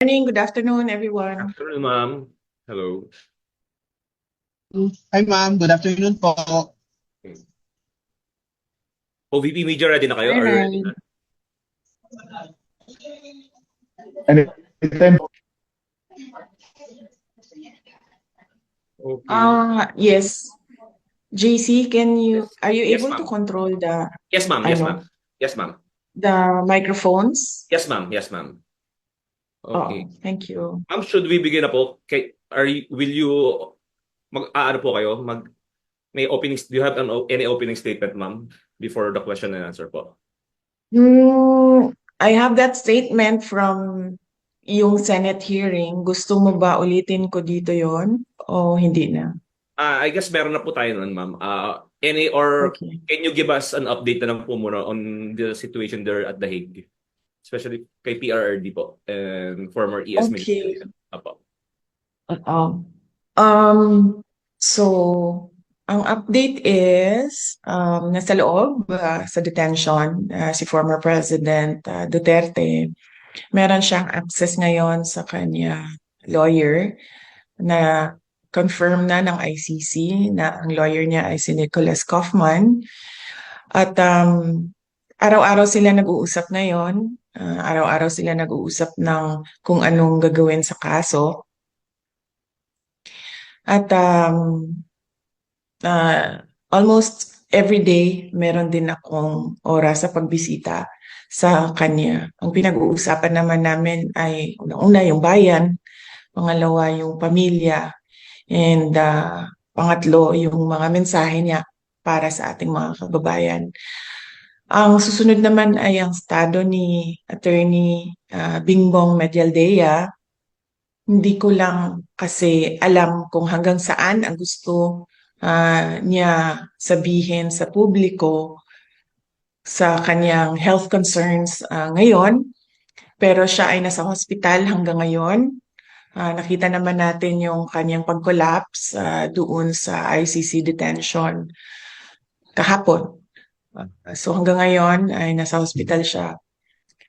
morning, good afternoon, everyone. Afternoon, ma'am. Hello. Hi ma'am, good afternoon po. OVP Media, ready na kayo? Or Hi. ready na? Anytime. Okay. Uh, yes. JC, can you, are you Yes, able to ma'am. control the, yes, ma'am. Yes, ano? ma'am. Yes, ma'am. the microphones? Yes, ma'am. Yes, ma'am. Okay. Oh, thank you. Ma'am, should we begin na po? Kay, are you, will you, mag, ah, ano po kayo? Mag, may opening, do you have an, any opening statement, ma'am, before the question and answer po? Hmm, I have that statement from yung Senate hearing. Gusto mo ba ulitin ko dito yon o hindi na? Ah, I guess meron na po tayo nun, ma'am. Ah, any or Okay. can you give us an update na lang po muna on the situation there at The Hague? Especially kay PRRD po and former ES Okay. Minister. Apo. Oo. Um, so, ang update is, um, nasa loob, uh, sa detention, uh, si former President uh, Duterte. Meron siyang access ngayon sa kanya lawyer na confirm na ng ICC na ang lawyer niya ay si Nicholas Kaufman. At um, araw-araw sila nag-uusap ngayon. Uh, araw-araw sila nag-uusap ng kung anong gagawin sa kaso. At um, uh, almost every day, meron din akong oras sa pagbisita sa kanya. Ang pinag-uusapan naman namin ay unang-una yung bayan, pangalawa yung pamilya, and uh, pangatlo yung mga mensahe niya para sa ating mga kababayan. Ang susunod naman ay ang estado ni Attorney uh, Bingbong Medialdea. Hindi ko lang kasi alam kung hanggang saan ang gusto ah, niya sabihin sa publiko sa kanyang health concerns ah, ngayon. Pero siya ay nasa hospital hanggang ngayon. Ah, nakita naman natin yung kanyang pag-collapse ah, doon sa ICC detention kahapon. So hanggang ngayon ay nasa hospital siya.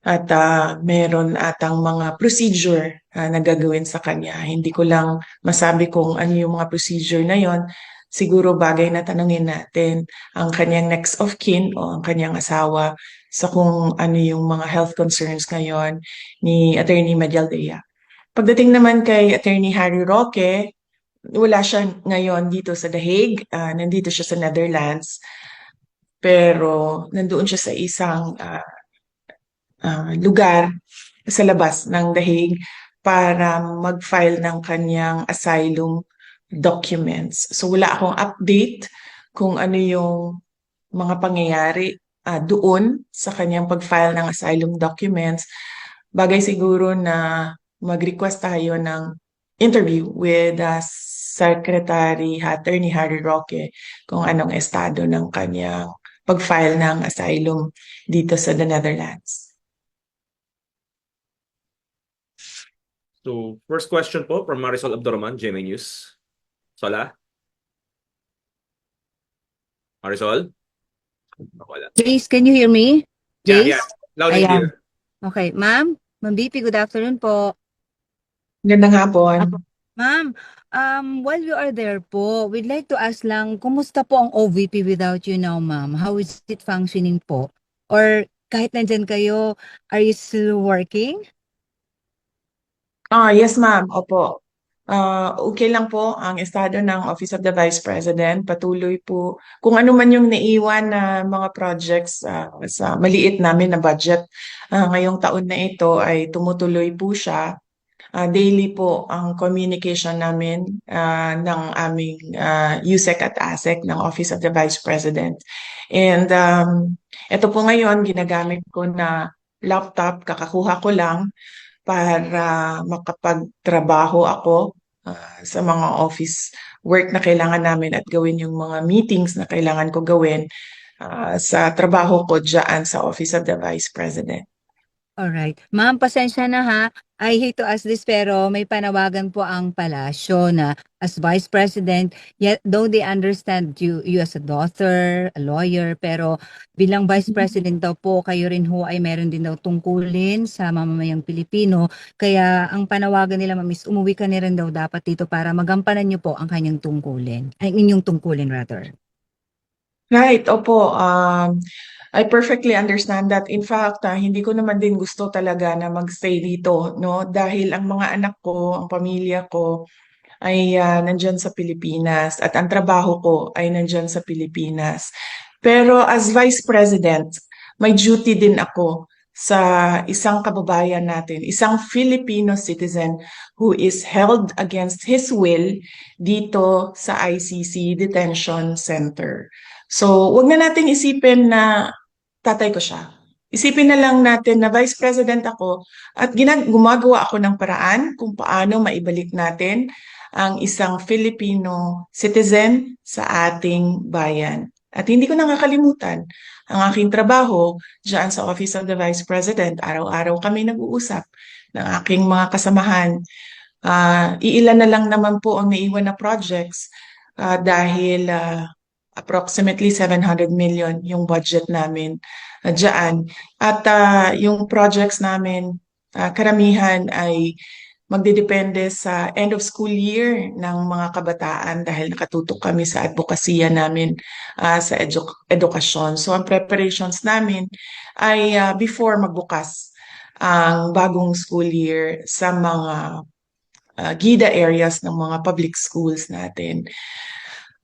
At ah, meron atang mga procedure ah, na gagawin sa kanya. Hindi ko lang masabi kung ano yung mga procedure na yon. Siguro bagay na tanungin natin ang kanyang next of kin o ang kanyang asawa sa kung ano yung mga health concerns ngayon ni Attorney Medialdea. Pagdating naman kay Attorney Harry Roque, wala siya ngayon dito sa The Hague, ah, nandito siya sa Netherlands, pero nandoon siya sa isang ah, ah, lugar sa labas ng Hague para mag-file ng kanyang asylum documents. So wala akong update kung ano yung mga pangyayari ah, doon sa kanyang pag-file ng asylum documents. Bagay siguro na mag-request tayo ng interview with ah, Secretary Attorney Harry Roque kung anong estado ng kanyang pag-file ng asylum dito sa the Netherlands. So, first question po from Marisol Abdurrahman, GMA News. Sola? Marisol? Wala. Jace, can you hear me? Yeah, Jace? yeah. Loud and clear. Okay, ma'am. Ma'am BP, good afternoon po. Gandang hapon. Apo. Ma'am, um, while you are there po, we'd like to ask lang, kumusta po ang OVP without you now, ma'am? How is it functioning po? Or kahit nandyan kayo, are you still working? Ah, yes ma'am. Opo. Ah, okay lang po ang estado ng Office of the Vice President. Patuloy po kung ano man yung naiwan na mga projects ah, sa maliit namin na budget ah, ngayong taon na ito ay tumutuloy po siya. Ah, daily po ang communication namin ah, ng aming ah, USEC at ASEC ng Office of the Vice President. And um, ito po ngayon ginagamit ko na laptop, kakakuha ko lang para makapagtrabaho ako ah, sa mga office work na kailangan namin at gawin yung mga meetings na kailangan ko gawin ah, sa trabaho ko dyan sa Office of the Vice President. Alright. Ma'am, pasensya na ha. I hate to ask this pero may panawagan po ang palasyo na as Vice President, yet though they understand you, you as a daughter, a lawyer, pero bilang Vice President daw po, kayo rin ho ay meron din daw tungkulin sa mamamayang Pilipino. Kaya ang panawagan nila ma'am is umuwi ka na rin daw dapat dito para magampanan niyo po ang kanyang tungkulin. Ay, inyong tungkulin rather. Right, opo. Um, I perfectly understand that. In fact, ah, hindi ko naman din gusto talaga na magstay dito, no? Dahil ang mga anak ko, ang pamilya ko ay ah, nandyan sa Pilipinas at ang trabaho ko ay nandyan sa Pilipinas. Pero as Vice President, may duty din ako sa isang kababayan natin, isang Filipino citizen who is held against his will dito sa ICC Detention Center. So, wag na nating isipin na tatay ko siya. Isipin na lang natin na Vice President ako at ginag- gumagawa ako ng paraan kung paano maibalik natin ang isang Filipino citizen sa ating bayan. At hindi ko nakakalimutan ang aking trabaho diyan sa Office of the Vice President. Araw-araw kami nag-uusap ng aking mga kasamahan. Ah, iilan na lang naman po ang naiwan na projects ah, dahil ah, approximately 700 million yung budget namin uh, dyan. At ah, yung projects namin, ah, karamihan ay magdidepende sa end of school year ng mga kabataan dahil nakatutok kami sa advokasya namin ah, sa edu- edukasyon. So ang preparations namin ay ah, before magbukas ang bagong school year sa mga ah, GIDA areas ng mga public schools natin.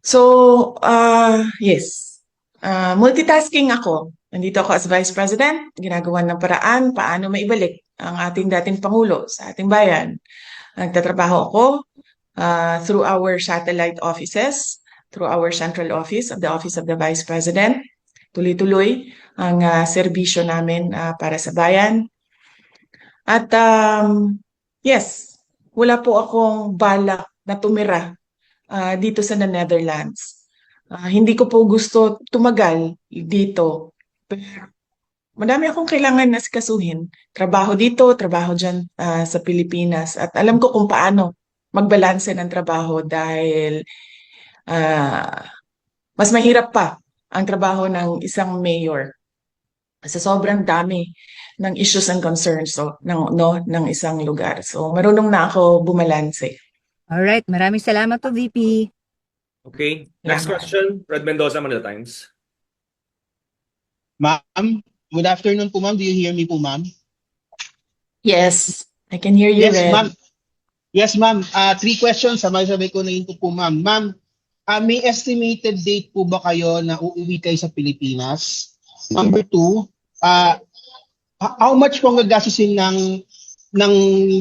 So, uh, yes, uh, multitasking ako. Nandito ako as Vice President, ginagawa ng paraan paano maibalik ang ating dating Pangulo sa ating bayan. Nagtatrabaho ako uh, through our satellite offices, through our central office of the Office of the Vice President. Tuloy-tuloy ang uh, serbisyo namin uh, para sa bayan. At um, yes, wala po akong balak na tumira ah, dito sa the Netherlands. Ah, hindi ko po gusto tumagal dito. Pero madami akong kailangan na sikasuhin. Trabaho dito, trabaho dyan ah, sa Pilipinas. At alam ko kung paano magbalanse ng trabaho dahil ah, mas mahirap pa ang trabaho ng isang mayor sa sobrang dami ng issues and concerns so, ng, no, ng isang lugar. So marunong na ako bumalanse. Alright, maraming salamat po VP. Okay. Next Yeah. question, Red Mendoza, Manila Times. Ma'am, good afternoon po ma'am. Do you hear me po ma'am? Yes, I can hear you, Yes, Red. ma'am. Yes, ma'am. Ah, three questions. Sabay-sabay ko na yun po, ma'am. Ma'am, ah, may estimated date po ba kayo na uuwi kayo sa Pilipinas? Number two, ah, h- how much po ang gagastusin ng ng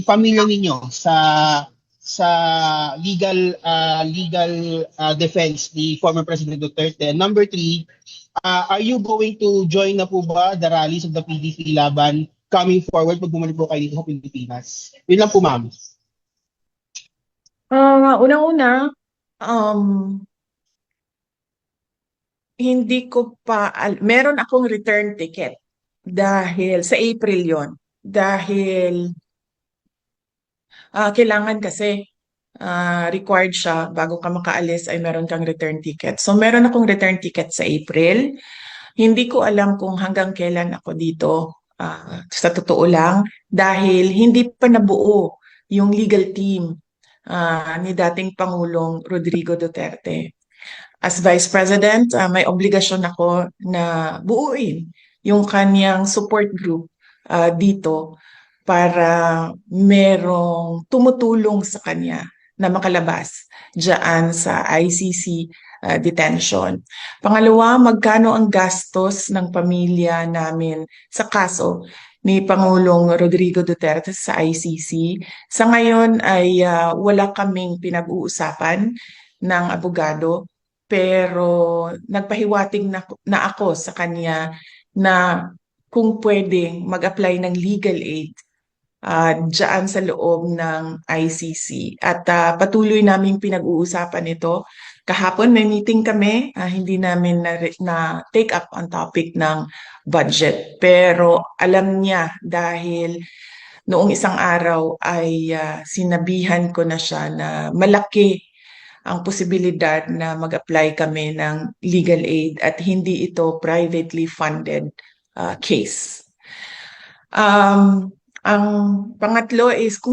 pamilya ninyo sa sa legal ah, legal ah, defense ni former President Duterte? Number three, ah, are you going to join na po ba the rallies of the PDP laban coming forward pag bumalik po kayo dito sa Pilipinas? Yun lang po, ma'am. Ah, unang-una, um, hindi ko pa, meron akong return ticket dahil sa April yon dahil ah, kailangan kasi ah, required siya bago ka makaalis ay meron kang return ticket. So meron akong return ticket sa April. Hindi ko alam kung hanggang kailan ako dito ah, sa totoo lang dahil hindi pa nabuo yung legal team ah, ni dating Pangulong Rodrigo Duterte. As Vice President, ah, may obligasyon ako na buuin yung kanyang support group ah, dito para merong tumutulong sa kanya na makalabas diyan sa ICC ah, detention. Pangalawa, magkano ang gastos ng pamilya namin sa kaso ni Pangulong Rodrigo Duterte sa ICC? Sa ngayon ay ah, wala kaming pinag-uusapan ng abogado pero nagpahiwatig na, na ako sa kanya na kung pwedeng mag-apply ng legal aid ah dyan sa loob ng ICC. At ah, patuloy naming pinag-uusapan ito kahapon may meeting kami, ah, hindi namin na, na take up ang topic ng budget. Pero alam niya dahil noong isang araw ay ah, sinabihan ko na siya na malaki ang posibilidad na mag-apply kami ng legal aid at hindi ito privately funded ah, case. Um, ang pangatlo is kung